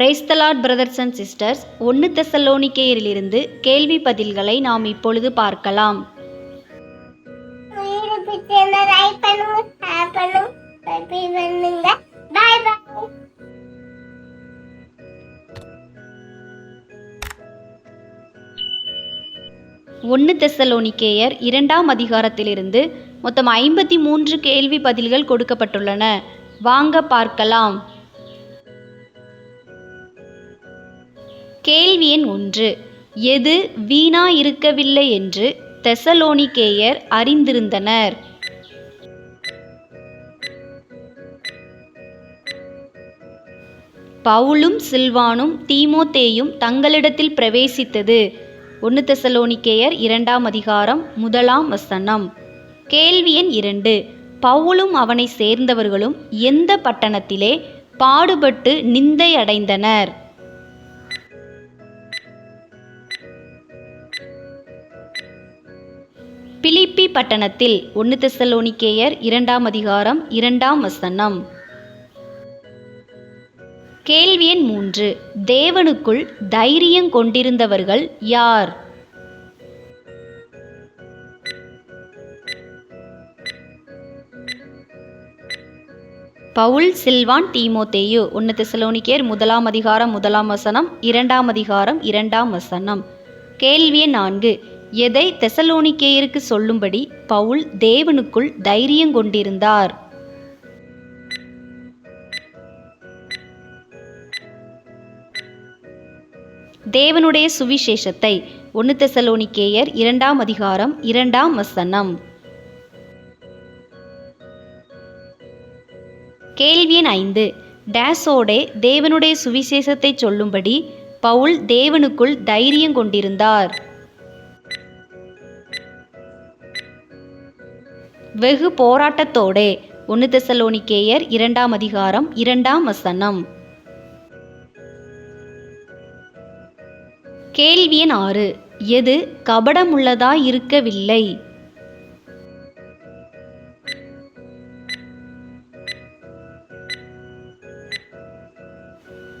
Praise the Lord brothers and sisters ஒன்று தெசலோனிக்கேயரிலிருந்து கேள்வி பதில்களை நாம் இப்பொழுது பார்க்கலாம். ஒன்று தெசலோனிக்கேயர் இரண்டாம் அதிகாரத்திலிருந்து மொத்தம் ஐம்பத்தி மூன்று கேள்வி பதில்கள் கொடுக்கப்பட்டுள்ளன. வாங்க பார்க்கலாம். கேள்வி எண் ஒன்று. எது வீணா இருக்கவில்லை என்று தெசலோனிக்கேயர் அறிந்திருந்தனர். பவுலும் சில்வானும் தீமோத்தேயும் தங்களிடத்தில் பிரவேசித்தது. ஒன்று தெசலோனிக்கேயர் இரண்டாம் அதிகாரம் முதலாம் வசனம். கேள்வி எண் இரண்டு. பவுலும் அவனை சேர்ந்தவர்களும் எந்த பட்டணத்திலே பாடுபட்டு நிந்தை அடைந்தனர்? பிலிப்பி பட்டணத்தில் ஒன்று தெசலோனிக்கேயர் இரண்டாம் அதிகாரம் இரண்டாம் வசனம். கேள்வி எண் மூன்று. தேவனுக்குள் தைரியம் கொண்டிருந்தவர்கள் யார்? பவுல் சில்வான் தீமோத்தேயு. ஒன்று தெசலோனிக்கேயர் முதலாம் அதிகாரம் முதலாம் வசனம் இரண்டாம் அதிகாரம் இரண்டாம் வசனம். கேள்வி நான்கு. எதை தெசலோனிக்கேயருக்கு சொல்லும்படி பவுல் தேவனுக்குள் தைரியம் கொண்டிருந்தார். தேவனுடைய சுவிசேஷத்தை ஒன்று தெசலோனிக்கேயர் இரண்டாம் அதிகாரம் இரண்டாம் வசனம். கேள்வி எண் ஐந்து. டேஸோடே தேவனுடைய சுவிசேஷத்தை சொல்லும்படி பவுல் தேவனுக்குள் தைரியம் கொண்டிருந்தார். வெகு போராட்டத்தோடே ஒன்று தெசலோனிக்கேயர் இரண்டாம் அதிகாரம் இரண்டாம் வசனம். கேள்வியன் ஆறு. எது கபடமுள்ளதா இருக்கவில்லை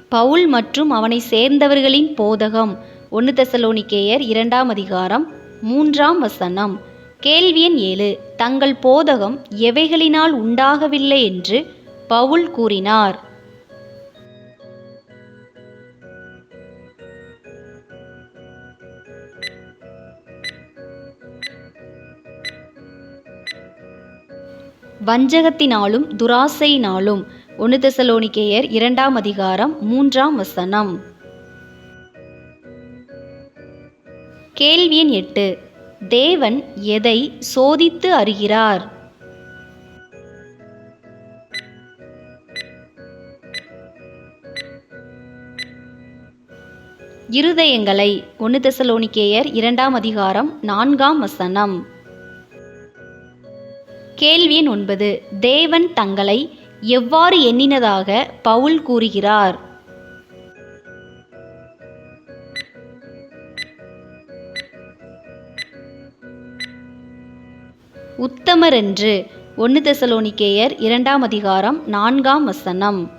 பவுல் மற்றும் அவனை சேர்ந்தவர்களின் போதகம் ஒன்று தெசலோனிக்கேயர் இரண்டாம் அதிகாரம் மூன்றாம் வசனம். கேள்வியன் ஏழு. தங்கள் போதகம் எவைகளினால் உண்டாகவில்லை என்று பவுல் கூறினார். வஞ்சகத்தினாலும் துராசையினாலும் ஒன்று தெசலோனிக்கேயர் இரண்டாம் அதிகாரம் மூன்றாம் வசனம். கேள்வி எண் எட்டு. தேவன் எதை சோதித்து அறிகிறார்? இருதயங்களை ஒன்று தெசலோனிக்கேயர் இரண்டாம் அதிகாரம் நான்காம் வசனம். கேள்வி எண் ஒன்பது தேவன் தங்களை எவ்வாறு எண்ணினதாக பவுல் கூறுகிறார்? உத்தமர் என்று ஒன்று தெசலோனிக்கேயர் இரண்டாம் அதிகாரம் நான்காம் வசனம்.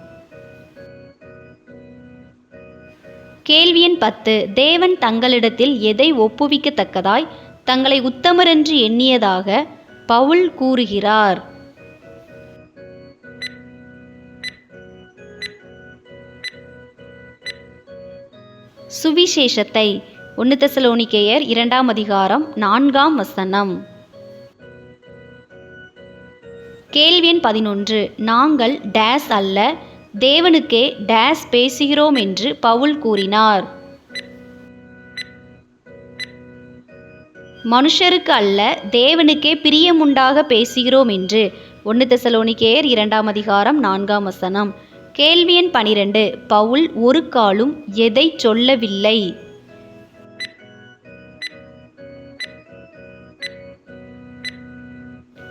கேள்வியின் பத்து தேவன் தங்களிடத்தில் எதை ஒப்புவிக்கத்தக்கதாய் தங்களை உத்தமரென்று எண்ணியதாக பவுல் கூறுகிறார். சுவிசேஷத்தை ஒன்று தெசலோனிக்கேயர் இரண்டாம் அதிகாரம் நான்காம் வசனம். கேள்வி எண் பதினொன்று. நாங்கள் டேஸ் அல்ல தேவனுக்கே டேஸ் பேசுகிறோம் என்று பவுல் கூறினார். மனுஷருக்கு அல்ல தேவனுக்கே பிரியமுண்டாக பேசுகிறோம் என்று. ஒன்று தெசலோனிக்கேயர் இரண்டாம் அதிகாரம் நான்காம் வசனம். கேள்வி எண் பனிரெண்டு. பவுல் ஒரு காலும் எதை சொல்லவில்லை.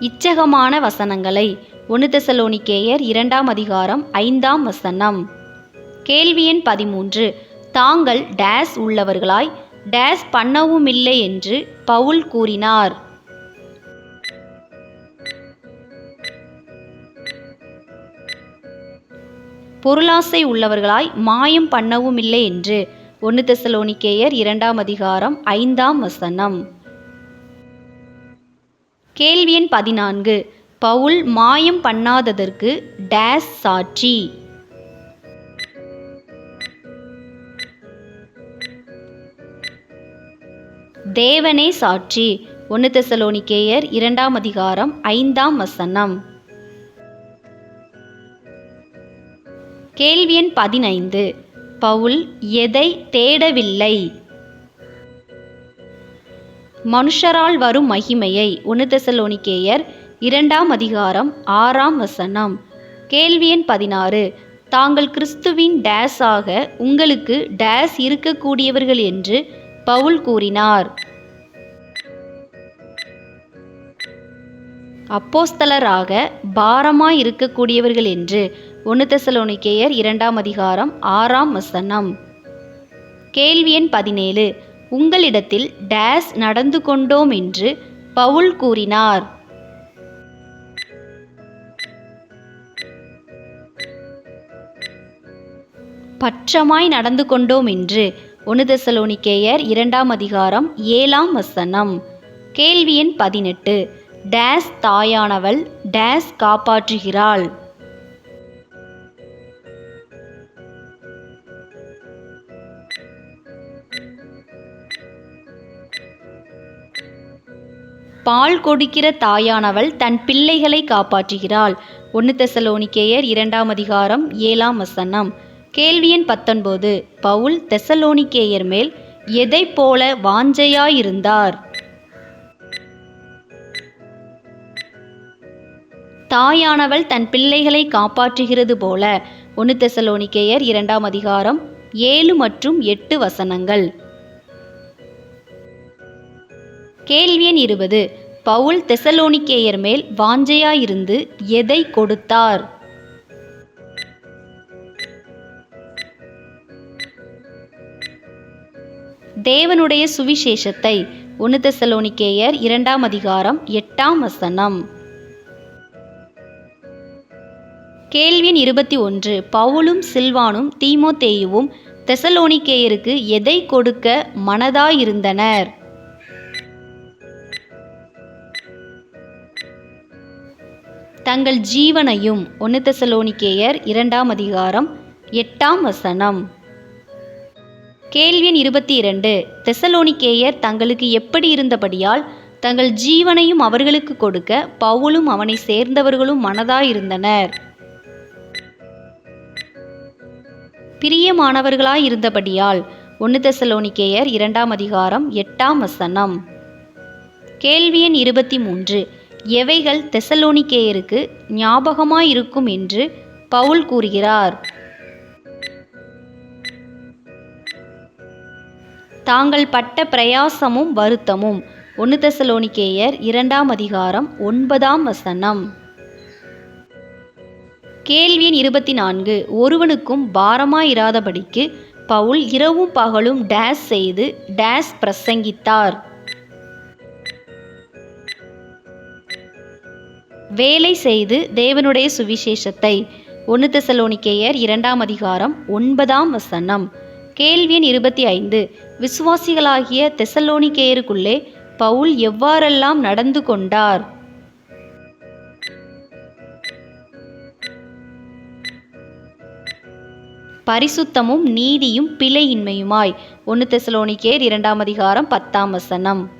இச்சகமான வசனங்களை. ஒன்று தெசலோனிக்கேயர் இரண்டாம் அதிகாரம் ஐந்தாம் வசனம். கேள்வி எண் பதிமூன்று. தாங்கள் டேஸ் உள்ளவர்களாய் டேஸ் பண்ணவுமில்லை என்று பவுல் கூறினார். பொருளாசை உள்ளவர்களாய் மாயம் பண்ணவும் இல்லை என்று. ஒன்று தெசலோனிக்கேயர் இரண்டாம் அதிகாரம் ஐந்தாம் வசனம். கேள்வி எண் பதினான்கு. பவுல் மாயம் பண்ணாததற்கு டேஸ் சாட்சி. தேவனே சாட்சி. ஒன்று தெசலோனிக்கேயர் இரண்டாம் அதிகாரம் ஐந்தாம் வசனம். கேள்வி எண் பதினைந்து. பவுல் எதை தேடவில்லை? மனுஷரால் வரும் மகிமையை. ஒன்று தெசலோனிக்கேயர் இரண்டாம் அதிகாரம் ஆறாம் வசனம். கேள்வி எண் பதினாறு. தாங்கள் கிறிஸ்துவின் டேஸ் ஆக உங்களுக்கு டேஸ் இருக்கக்கூடியவர்கள் என்று பவுல் கூறினார். அப்போஸ்தலராக பாரமாய் இருக்கக்கூடியவர்கள் என்று. ஒன்று தெசலோனிக்கேயர் இரண்டாம் அதிகாரம் ஆறாம் வசனம். கேள்வி எண் பதினேழு. உங்களிடத்தில் டேஸ் நடந்து கொண்டோம் என்று பவுல் கூறினார். பற்றமாய் நடந்து கொண்டோம் என்று ஒன்று இரண்டாம் அதிகாரம் ஏழாம் வசனம். கேள்வி எண் பதினெட்டு. டேஸ் தாயானவள் டேஸ் காப்பாற்றுகிறாள். பால் கொடுக்கிற தாயானவள் தன் பிள்ளைகளை காப்பாற்றுகிறாள். ஒன்று தெசலோனிக்கேயர் இரண்டாம் அதிகாரம் ஏழாம் வசனம். கேள்வி எண் பத்தொன்பது. பவுல் தெசலோனிக்கேயர் மேல் எதைப் போல வாஞ்சையாயிருந்தார்? தாயானவள் தன் பிள்ளைகளை காப்பாற்றுகிறது போல. ஒன்று தெசலோனிக்கேயர் இரண்டாம் அதிகாரம் ஏழு மற்றும் எட்டு வசனங்கள். கேள்வி எண் இருபது. பவுல் தெசலோனிக்கேயர் மேல் வாஞ்சையாயிருந்து எதை கொடுத்தார்? தேவனுடைய சுவிசேஷத்தை. ஒன்று தெசலோனிக்கேயர் இரண்டாம் அதிகாரம் எட்டாம் வசனம். கேள்வி இருபத்தி ஒன்று. பவுலும் சில்வானும் தீமோத்தேயுவும் தெசலோனிக்கேயருக்கு எதை கொடுக்க மனதாயிருந்தனர்? தங்கள் ஜீவனையும் ஒன்று தெசலோனிக்கேயர் இரண்டாம் அதிகாரம் எட்டாம் வசனம். கேள்வி எண் இருபத்தி இரண்டு. தெசலோனிக்கேயர் தங்களுக்கு எப்படி இருந்தபடியால் தங்கள் ஜீவனையும் அவர்களுக்கு கொடுக்க பவுலும் அவனை சேர்ந்தவர்களும் மனதாயிருந்தனர். பிரியமானவர்களாய் இருந்தபடியால் ஒன்று தெசலோனிக்கேயர் இரண்டாம் அதிகாரம் எட்டாம் வசனம். கேள்வி எண் இருபத்தி மூன்று. எவைகள் தெசலோனிக்கேயருக்கு ஞாபகமாயிருக்கும் என்று பவுல் கூறுகிறார். தாங்கள் பட்ட பிரயாசமும் வருத்தமும். ஒன்று தெசலோனிக்கேயர் இரண்டாம் அதிகாரம் ஒன்பதாம் வசனம். கேள்வி இருபத்தி நான்கு ஒருவனுக்கும் பாரமாயிராதபடிக்கு பவுல் இரவும் பகலும் டேஸ் செய்து டேஸ் பிரசங்கித்தார். வேலை செய்து தேவனுடைய சுவிசேஷத்தை. ஒன்று தெசலோனிக்கேயர் இரண்டாம் அதிகாரம் ஒன்பதாம் வசனம். கேள்வி எண் இருபத்தி ஐந்து. விசுவாசிகளாகிய தெசலோனிக்கேயருக்குள்ளே பவுல் எவ்வாறெல்லாம் நடந்து கொண்டார்? பரிசுத்தமும் நீதியும் பிழையின்மையுமாய். ஒன்று தெசலோனிக்கேர் இரண்டாம் அதிகாரம் பத்தாம் வசனம்.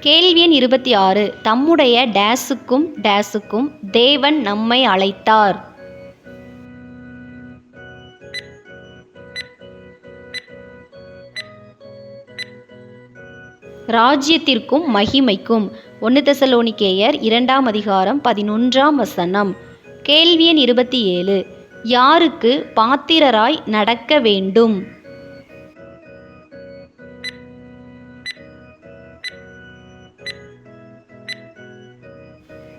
கேள்வி எண் இருபத்தி ஆறு. தம்முடைய டேஸுக்கும் டேஸுக்கும் தேவன் நம்மை அழைத்தார். ராஜ்யத்திற்கும் மகிமைக்கும். ஒன்று தசலோனிக்கேயர் இரண்டாம் அதிகாரம் பதினொன்றாம் வசனம். கேள்வி எண் இருபத்தி ஏழு. யாருக்கு பாத்திரராய் நடக்க வேண்டும்?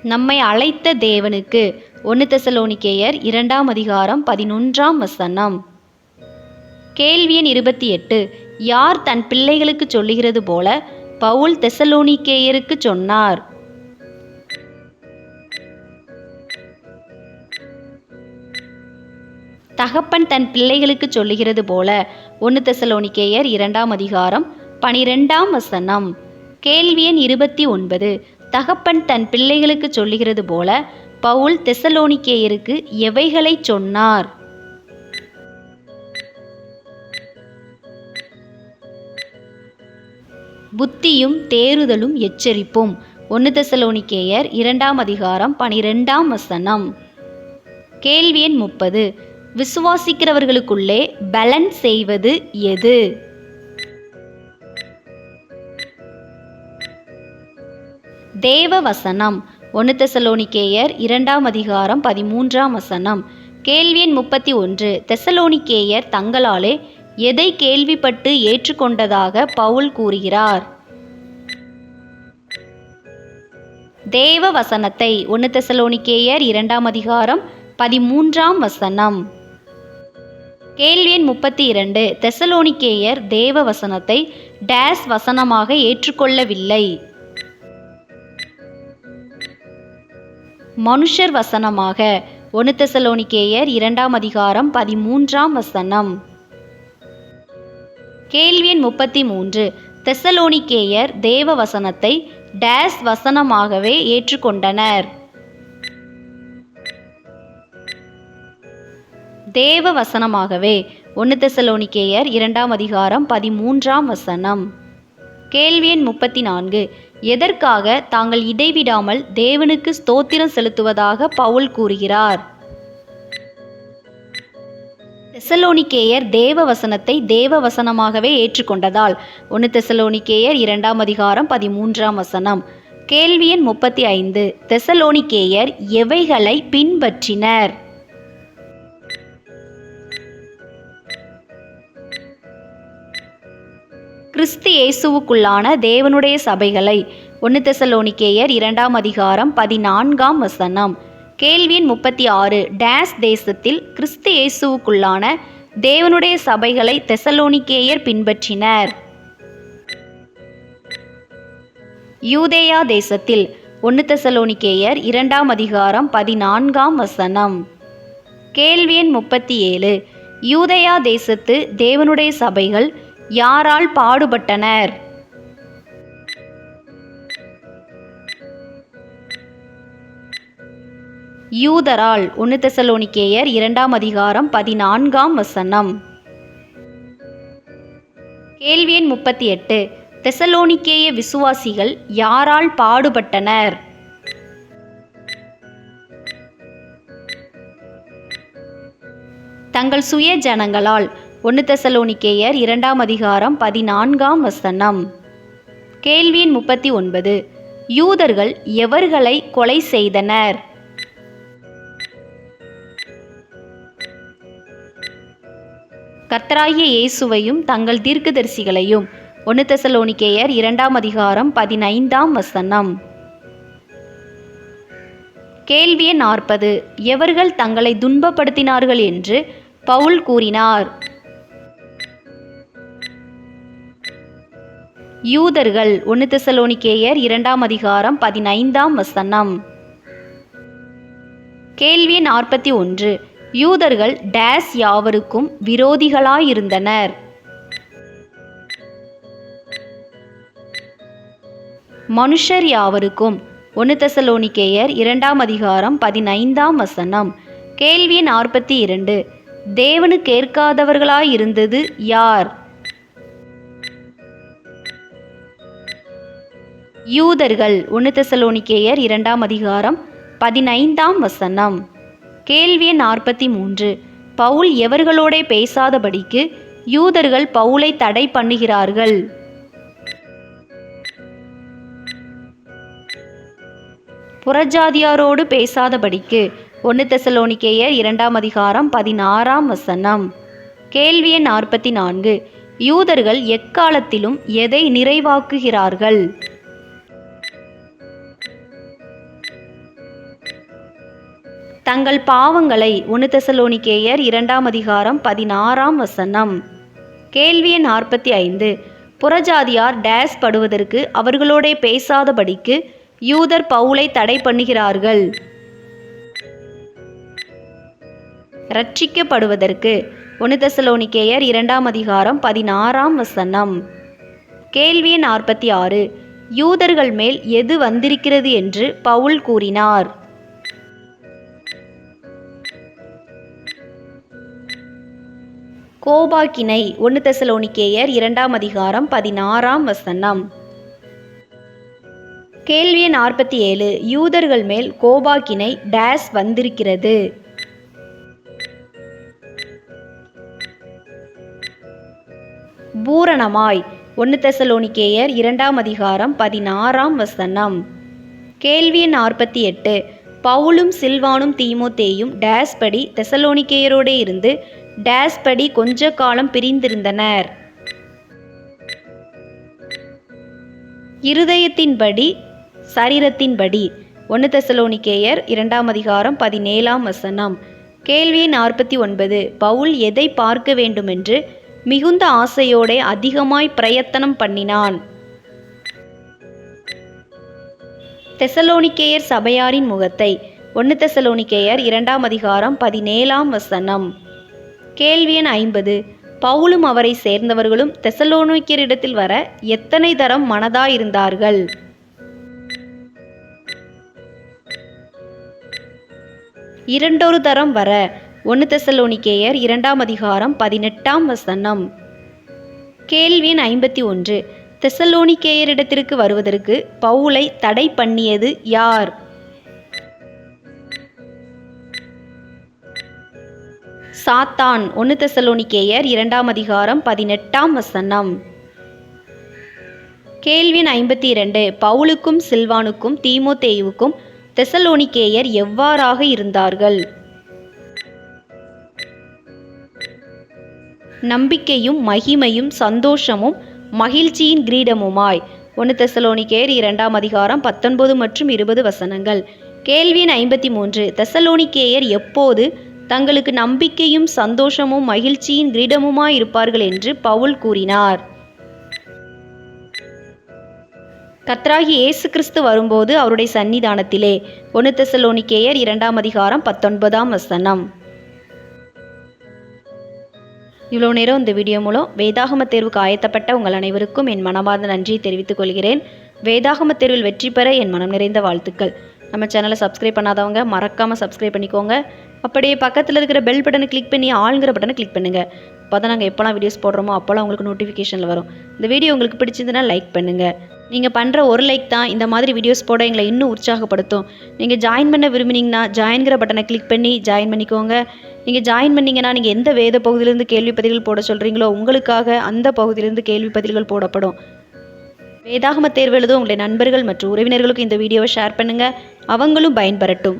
நம்மை அழைத்த தேவனுக்கு. ஒன்று தெசலோனிக்கேயர் இரண்டாம் அதிகாரம் பதினொன்றாம் வசனம். கேள்வி எண் இருபத்தி எட்டு. யார் தன் பிள்ளைகளுக்கு சொல்லுகிறது போல பவுல் தெசலோனிக்கேயருக்கு சொன்னார். தகப்பன் தன் பிள்ளைகளுக்கு சொல்லுகிறது போல ஒன்று தெசலோனிக்கேயர் இரண்டாம் அதிகாரம் பனிரெண்டாம் வசனம். கேள்வி எண் இருபத்தி ஒன்பது. தகப்பன் தன் பிள்ளைகளுக்கு சொல்லுகிறது போல பவுல் தெசலோனிக்கேயருக்கு எவைகளை சொன்னார்? புத்தியும் தேறுதலும் எச்சரிப்பும். ஒன்று தெசலோனிக்கேயர் இரண்டாம் அதிகாரம் பனிரெண்டாம் வசனம். கேள்வி எண் முப்பது. விசுவாசிக்கிறவர்களுக்குள்ளே பலன் செய்வது எது? தேவ வசனம் ஒன்று தெசலோனிக்கேயர் இரண்டாம் அதிகாரம் பதிமூன்றாம் வசனம். கேள்வி எண் முப்பத்தி ஒன்று. தெசலோனிக்கேயர் தங்களாலே எதை கேள்விப்பட்டு ஏற்றுக்கொண்டதாக பவுல் கூறுகிறார்? தேவ வசனத்தை ஒன்று தெசலோனிக்கேயர் இரண்டாம் அதிகாரம் பதிமூன்றாம் வசனம். கேள்வி எண் முப்பத்தி இரண்டு. தெசலோனிக்கேயர் தேவ வசனத்தை டேஸ் வசனமாக ஏற்றுக்கொள்ளவில்லை. மனுஷர் வசனமாக. ஒன்று தெசலோனிக்கேயர் இரண்டாம் அதிகாரம் பதிமூன்றாம் வசனம். கேள்வியின் முப்பத்தி மூன்று தெசலோனிக்கேயர் தேவ வசனத்தை டேஸ் வசனமாகவே ஏற்றுக்கொண்டனர். தேவ வசனமாகவே. ஒன்று தெசலோனிக்கேயர் இரண்டாம் அதிகாரம் பதிமூன்றாம் வசனம். கேள்வி எண் முப்பத்தி நான்கு எதற்காக தாங்கள் இடைவிடாமல் தேவனுக்கு ஸ்தோத்திரம் செலுத்துவதாக பவுல் கூறுகிறார்? தெசலோனிக்கேயர் தேவ வசனத்தை தேவ வசனமாகவே ஏற்றுக்கொண்டதால் ஒன்று தெசலோனிக்கேயர் இரண்டாம் அதிகாரம் பதிமூன்றாம் வசனம். கேள்வி எண் முப்பத்தி ஐந்து. தெசலோனிக்கேயர் எவைகளை பின்பற்றினர்? கிறிஸ்து இயேசுவுக்குள்ளான தேவனுடைய சபைகளை. ஒன்று தெசலோனிக்கேயர் இரண்டாம் அதிகாரம் பதினான்காம் வசனம். கேள்வியின் முப்பத்தி ஆறு டேஸ் தேசத்தில் கிறிஸ்து இயேசுவுக்குள்ளான தேவனுடைய சபைகளை தெசலோனிக்கேயர் பின்பற்றினர். யூதேயா தேசத்தில் ஒன்று தெசலோனிக்கேயர் இரண்டாம் அதிகாரம் பதினான்காம் வசனம். கேள்வியின் முப்பத்தி ஏழு யூதயா தேசத்து தேவனுடைய சபைகள் யாரால் பாடுபட்டனர்? யூதரால் ஒன்று தெசலோனிக்கேயர் இரண்டாம் அதிகாரம் பதினான்காம் வசனம். கேள்வி எண் முப்பத்தி எட்டு. தெசலோனிக்கேய விசுவாசிகள் யாரால் பாடுபட்டனர்? தங்கள் சுய ஜனங்களால் ஒன்று தெசலோனிக்கேயர் இரண்டாம் அதிகாரம் பதினான்காம் வசனம். கேள்வியின் முப்பத்தி ஒன்பது. யூதர்கள் எவர்களை கொலை செய்தனர்? கர்த்தராகிய இயேசுவையும் தங்கள் தீர்க்கதரிசிகளையும் ஒன்று தெசலோனிக்கேயர் இரண்டாம் அதிகாரம் பதினைந்தாம் வசனம். கேள்வி நாற்பது. எவர்கள் தங்களை துன்பப்படுத்தினார்கள் என்று பவுல் கூறினார். யூதர்கள் ஒன்று தெசலோனிக்கேயர் இரண்டாம் அதிகாரம் பதினைந்தாம் வசனம். கேள்வி நாற்பத்தி ஒன்று. யூதர்கள் டேஸ் யாவருக்கும் விரோதிகளாயிருந்தனர். மனுஷர் யாவருக்கும்? ஒன்று தெசலோனிக்கேயர் இரண்டாம் அதிகாரம் பதினைந்தாம் வசனம். கேள்வி நாற்பத்தி இரண்டு. தேவனு கேட்காதவர்களாயிருந்தது யார்? யூதர்கள். ஒன்று தெசலோனிக்கேயர் இரண்டாம் அதிகாரம் பதினைந்தாம் வசனம். கேள்வி நாற்பத்தி மூன்று பவுல் எவர்களோடே பேசாதபடிக்கு யூதர்கள் பவுலை தடை பண்ணுகிறார்கள். புறஜாதியாரோடு பேசாதபடிக்கு ஒன்று தெசலோனிக்கேயர் இரண்டாம் அதிகாரம் பதினாறாம் வசனம். கேள்வி எண் நாற்பத்தி நான்கு. யூதர்கள் எக்காலத்திலும் எதை நிறைவாக்குகிறார்கள்? தங்கள் பாவங்களை ஒன்று தெசலோனிக்கேயர் இரண்டாம் அதிகாரம் பதினாறாம் வசனம். கேள்வி எண் நாற்பத்தி ஐந்து. புறஜாதியார் டேஸ் படுவதற்கு அவர்களோடே பேசாதபடிக்கு யூதர் பவுலை தடை பண்ணுகிறார்கள். ரட்சிக்கப்படுவதற்கு ஒன்று தெசலோனிக்கேயர் இரண்டாம் அதிகாரம் பதினாறாம் வசனம். கேள்வி நாற்பத்தி ஆறு. யூதர்கள் மேல் எது வந்திருக்கிறது என்று பவுல் கூறினார். கோபாக்கினை ஒன்று தெசலோனிக்கேயர் இரண்டாம் அதிகாரம் பதினாறாம் வசனம். கேள்வி நாற்பத்தி ஏழு. யூதர்கள் மேல் கோபாக்கினை டேஸ் வந்திருக்கிறது. பூரணமாய். ஒன்று தெசலோனிக்கேயர் இரண்டாம் அதிகாரம் பதினாறாம் வசனம். கேள்வி நாற்பத்தி எட்டு. பவுலும் சில்வானும் தீமோத்தேயும் டேஸ் படி தெசலோனிக்கேயரோடே இருந்து டேஸ் படி கொஞ்ச காலம் பிரிந்திருந்தனர். இருதயத்தின்படி சரீரத்தின்படி ஒன்று தெசலோனிக்கேயர் இரண்டாம் அதிகாரம் பதினேழாம் வசனம். கேள்வி நாற்பத்தி ஒன்பது பவுல் எதை பார்க்க வேண்டுமென்று மிகுந்த ஆசையோடே அதிகமாய் பிரயத்தனம் பண்ணினான். தெசலோனிக்கேயர் சபையாரின் முகத்தை ஒன்று தெசலோனிக்கேயர் இரண்டாம் அதிகாரம் பதினேழாம் வசனம். கேள்வி எண் ஐம்பது. பவுலும் அவரை சேர்ந்தவர்களும் தெசலோனிக்கரிடத்தில் வர எத்தனை தரம் மனதாயிருந்தார்கள்? இரண்டொரு தரம் வர ஒன்று தெசலோனிக்கேயர் இரண்டாம் அதிகாரம் பதினெட்டாம் வசனம். கேள்வி ஐம்பத்தி ஒன்று. தெசலோனிக்கேயரிடத்திற்கு வருவதற்கு பவுலை தடை பண்ணியது யார்? சாத்தான் ஒன்று தெசலோனிக்கேயர் இரண்டாம் அதிகாரம் பதினெட்டாம் வசனம். கேள்வின் ஐம்பத்தி இரண்டு பவுலுக்கும் சில்வானுக்கும் தீமோத்தேயுவுக்கும் தெசலோனிக்கேயர் எவ்வாறாக இருந்தார்கள்? நம்பிக்கையும் மகிமையும் சந்தோஷமும் மகிழ்ச்சியின் கிரீடமுமாய். ஒன்று தெசலோனிக்கேயர் இரண்டாம் அதிகாரம் பத்தொன்பது மற்றும் இருபது வசனங்கள். கேள்வியின் ஐம்பத்தி மூன்று தெசலோனிக்கேயர் எப்போது தங்களுக்கு நம்பிக்கையும் சந்தோஷமும் மகிழ்ச்சியின் கிரீடமுமாய் இருப்பார்கள் என்று பவுல் கூறினார். கத்ராகி இயேசு கிறிஸ்து வரும்போது அவருடைய சன்னிதானத்திலே ஒன்று தெசலோனிக்கேயர் இரண்டாம் அதிகாரம் பத்தொன்பதாம் வசனம். இவ்வளோ நேரம் இந்த வீடியோ மூலம் வேதாகம தேர்வுக்கு ஆயத்தப்பட்ட உங்கள் அனைவருக்கும் என் மனமார்ந்த நன்றியை தெரிவித்துக் கொள்கிறேன். வேதாகம தேர்வில் வெற்றி பெற என் மனம் நிறைந்த வாழ்த்துக்கள். நம்ம சேனலை சப்ஸ்கிரைப் பண்ணாதவங்க மறக்காமல் சப்ஸ்கிரைப் பண்ணிக்கோங்க. அப்படியே பக்கத்தில் இருக்கிற பெல் பட்டனை கிளிக் பண்ணி ஆளுங்கிற பட்டனை கிளிக் பண்ணுங்கள் அப்போ தான் நாங்கள் எப்போலாம் வீடியோஸ் போடுறோமோ அப்போலாம் உங்களுக்கு நோட்டிஃபிகேஷனில் வரும். இந்த வீடியோ உங்களுக்கு பிடிச்சிருந்துன்னா லைக் பண்ணுங்கள் நீங்கள் பண்ணுற ஒரு லைக் தான் இந்த மாதிரி வீடியோஸ் போட எங்களை இன்னும் உற்சாகப்படுத்தும். நீங்கள் ஜாயின் பண்ண விரும்பினீங்கன்னா ஜாயின்கிற பட்டனை கிளிக் பண்ணி ஜாயின் பண்ணிக்கோங்க. நீங்கள் ஜாயின் பண்ணிங்கன்னா நீங்கள் எந்த வேத பகுதியிலேருந்து கேள்வி பதில்கள் போட சொல்கிறீங்களோ உங்களுக்காக அந்த பகுதியிலேருந்து கேள்வி பதில்கள் போடப்படும். வேதாகம தேர்வு எழுதும் உங்களுடைய நண்பர்கள் மற்றும் உறவினர்களுக்கு இந்த வீடியோவை ஷேர் பண்ணுங்கள் அவங்களும் பயன்பெறட்டும்.